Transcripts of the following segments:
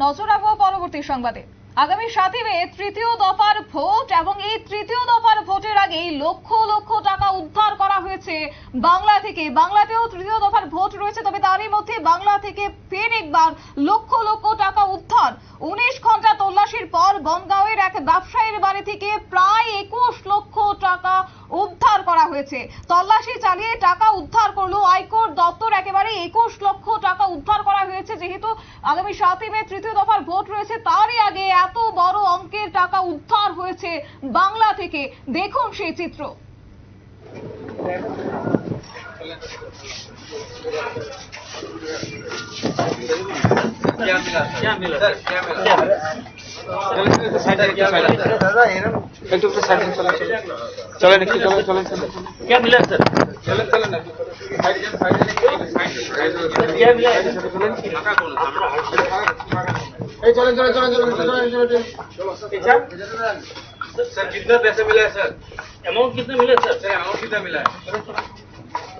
নজর রাখব পরবর্তী সংবাদে। আগামী সাতই মে তৃতীয় দফার ভোট এবং এই তৃতীয় দফার ভোটের আগেই লক্ষ লক্ষ টাকা উদ্ধার করা হয়েছে বাংলা থেকে। বাংলাতেও তৃতীয় দফার ভোট রয়েছে তবে তারই মধ্যে বাংলা থেকে ফের একবার লক্ষ লক্ষ টাকা উদ্ধার। উনিশ ঘণ্টা তল্লাশির পর বনগাঁওয়ের এক ব্যবসায়ীর বাড়ি থেকে প্রায় একুশ লক্ষ টাকা উদ্ধার করা হয়েছে। তল্লাশি চালিয়ে টাকা উদ্ধার করল আয়কর দপ্তর। একেবারে একুশ লক্ষ টাকা উদ্ধার করা হয়েছে। যেহেতু আগামী সাতই মে তৃতীয় দফার ভোট রয়েছে, তারই আগে এত বড় অঙ্কের টাকা উদ্ধার হয়েছে বাংলা থেকে। দেখুন সেই চিত্র। क्या मिला क्या मिला सर? क्या मिला क्या मिला सर क्या मिला चलो चलो चलो सर कितना पैसा मिला है सर? अमाउंट कितना मिला सर सर अमाउंट कितना मिला है?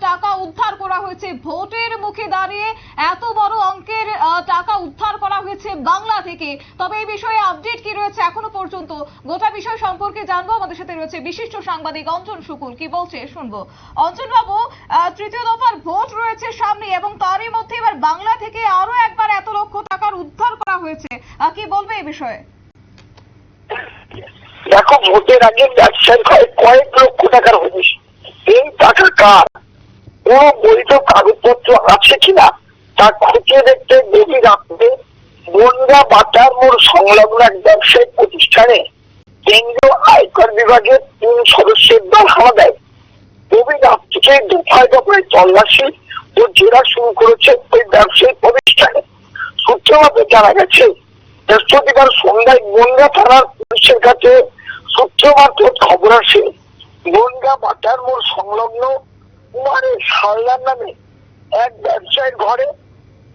টাকা উদ্ধার করা হয়েছে। বাংলা থেকে। তবে এই বিষয়ে আপডেট কি রয়েছে এখনও পর্যন্ত? গোটা বিষয় সম্পর্কে জানব। আমাদের সাথে রয়েছে বিশিষ্ট সাংবাদিক অঞ্জন শুকুল কি বলছে? শুনব। অঞ্জন বাবু তৃতীয় দফার ভোট রয়েছে সামনে এবং তারই মধ্যে এবার বাংলা থেকে আরও একবার এত লক্ষ টাকার উদ্ধার করা হয়েছে আহ, কি বলবে বিষয়ে? দেখো, ভোটের আগে ব্যবসায়ী কয়েক লক্ষ টাকার হদিস এই টাকা কার? কোন বৈধ কাগজপত্র আছে কিনা? তা খুঁটিয়ে দেখতে দেবী রাখতে বনগা বাটার মোড় সংলগ্ন এক ব্যবসায়িক প্রতিষ্ঠানে কেন্দ্রীয় আয়কর বিভাগের তিন সদস্যের দল হামা দেয়। রবি রাত থেকে দফায় দফায় তল্লাশি ও জেরা শুরু করেছে ওই ব্যবসায়িক প্রতিষ্ঠানে। সূত্র জানা গেছে বৃহস্পতিবার সন্ধ্যায় বনগা থানার পুলিশের কাছে সূত্র মারফত খবর আসে। বনগা বাটার মোড় সংলগ্ন কুমারের সালদার নামে এক ব্যবসায়ীর ঘরে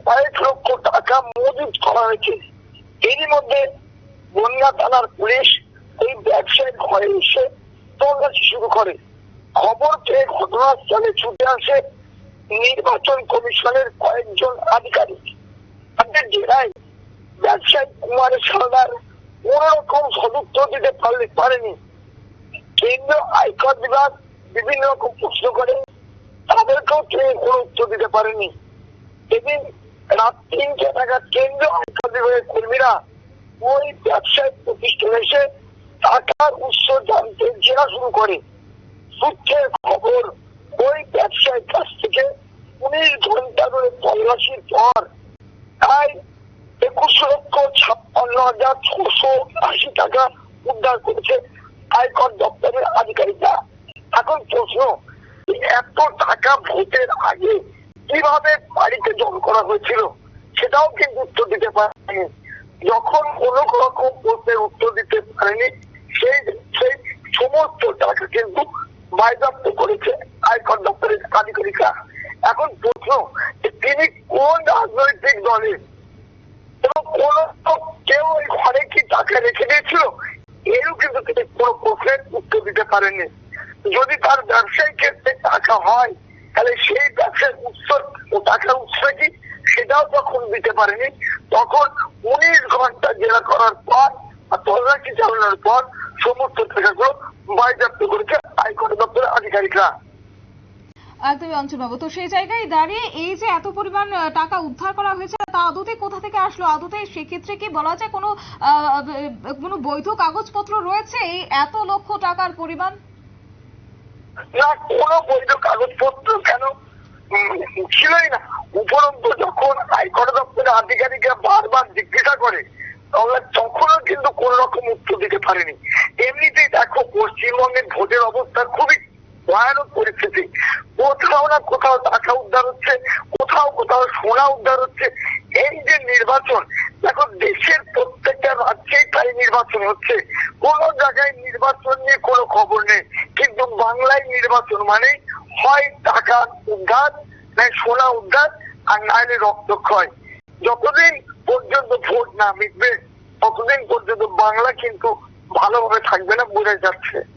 কয়েক লক্ষ টাকা মজুত করা হয়েছে। এরই মধ্যে বনগা থানার পুলিশ এই ব্যবসায়ীর ঘরে এসে তল্লাশি শুরু করে। খবর পেয়ে ঘটনাস্থলে ছুটে আসে নির্বাচন কমিশনের কয়েকজন আধিকারিক। তাদের জেলায় ব্যবসায়ী কুমারের সালদার কোন রকম সদুত্তর দিতে পারলে পারেনি। কেন্দ্রীয় আয়কর বিভাগ বিভিন্ন রকম প্রশ্ন করে, তাদেরকেও তিনি কোনো উত্তর দিতে পারেনি। এদিন রাত তিনটে নাগাদ কেন্দ্রীয় আয়কর বিভাগের কর্মীরা ওই ব্যবসায়িক প্রতিষ্ঠানে এসে টাকার উৎস জানতে জেরা শুরু করে। সূত্রের খবর, ওই ব্যবসায়ীর কাছ থেকে উনিশ ঘণ্টা ধরে তল্লাশির পর প্রায় একুশ লক্ষ ছাপ্পান্ন হাজার ছশো আশি টাকা উদ্ধার করেছে আয়কর দপ্তরের আধিকারিকরা। এখন প্রশ্ন, এত টাকা ভোটের আগে কীভাবে বাড়িতে জমা করা হয়েছিল সেটাও কিন্তু উত্তর দিতে পারেনি। যখন কোনো রকম প্রশ্নের উত্তর দিতে পারেনি, সেই সেই সমস্ত টাকা কিন্তু বাজেয়াপ্ত করেছে আয়কর দপ্তরের আধিকারিকরা এখন প্রশ্ন যে তিনি কোন রাজনৈতিক দলের এবং কোন কেউ ওই ঘরে কি টাকা রেখে দিয়েছিল এরও কিন্তু তিনি কোনো প্রশ্নের উত্তর দিতে পারেনি যদি তার ব্যবসায়িক ক্ষেত্রে টাকা হয়, তাহলে সেই ব্যবসার উৎস ও টাকার উৎস কি? সেটাও তখন দিতে পারেনি। তখন উনিশ ঘণ্টা জেরা করার পর আর তদারকি চালানোর পর সমস্ত টাকাগুলো বাজেয়াপ্ত করেছে আয়কর দপ্তরের আধিকারিকরা। একদমই অঞ্চলবাবু তো সেই জায়গায় দাঁড়িয়ে এই যে এত পরিমাণ টাকা উদ্ধার করা হয়েছে, তা আদতে কোথা থেকে আসলো? আদতে সেক্ষেত্রে কি বলা যায় কোনো কোনো বৈধ কাগজপত্র রয়েছে এই এত লক্ষ টাকার পরিমাণ? না, কোনো বৈধ কাগজপত্র কেন? ছিলই না। উপরন্তু যখন আয়কর দপ্তরের আধিকারিকরা বারবার জিজ্ঞাসা করে, তাহলে তখনও কিন্তু কোন রকম উত্তর দিতে পারেনি। এমনিতেই দেখো, পশ্চিমবঙ্গের ভোটের অবস্থা খুবই ভয়ানক পরিস্থিতি। কোথাও না কোথাও টাকা উদ্ধার হচ্ছে, কোথাও কোথাও সোনা উদ্ধার হচ্ছে। এই যে নির্বাচন, দেখো, দেশের প্রত্যেকটা রাজ্যেই তাই নির্বাচন হচ্ছে। কোন জায়গায় নির্বাচন নিয়ে কোনো খবর নেই। কিন্তু বাংলায় নির্বাচন মানে হয় টাকা উদ্ধার নয় সোনা উদ্ধার, আর না হলে রক্তক্ষয়। যতদিন পর্যন্ত ভোট না মিটবে, ততদিন পর্যন্ত বাংলা কিন্তু ভালোভাবে থাকবে না বোঝা যাচ্ছে।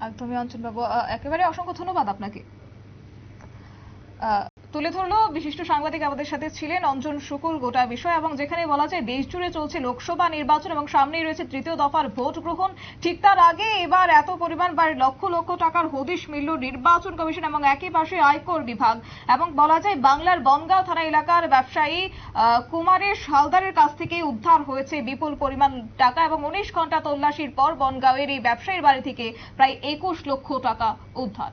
একদমই অঞ্চলবাবু বাবু একেবারে অসংখ্য ধন্যবাদ আপনাকে। তুলে ধরলো বিশিষ্ট সাংবাদিক আমাদের সাথে ছিলেন অঞ্জন শুকুল গোটা বিষয় এবং যেখানে বলা যায় দেশ জুড়ে চলছে লোকসভা নির্বাচন এবং সামনেই রয়েছে তৃতীয় দফার ভোট গ্রহণ। ঠিক তার আগে এবার এত পরিমাণ বা লক্ষ লক্ষ টাকার হদিশ মিলল নির্বাচন কমিশন এবং একই পাশে আয়কর বিভাগ। এবং বলা যায় বাংলার বনগাঁও থানা এলাকার ব্যবসায়ী আহ, কুমারের হালদারের কাছ থেকে উদ্ধার হয়েছে বিপুল পরিমাণ টাকা এবং উনিশ ঘণ্টা তল্লাশির পর বনগাঁওয়ের এই ব্যবসায়ীর বাড়ি থেকে প্রায় একুশ লক্ষ টাকা উদ্ধার।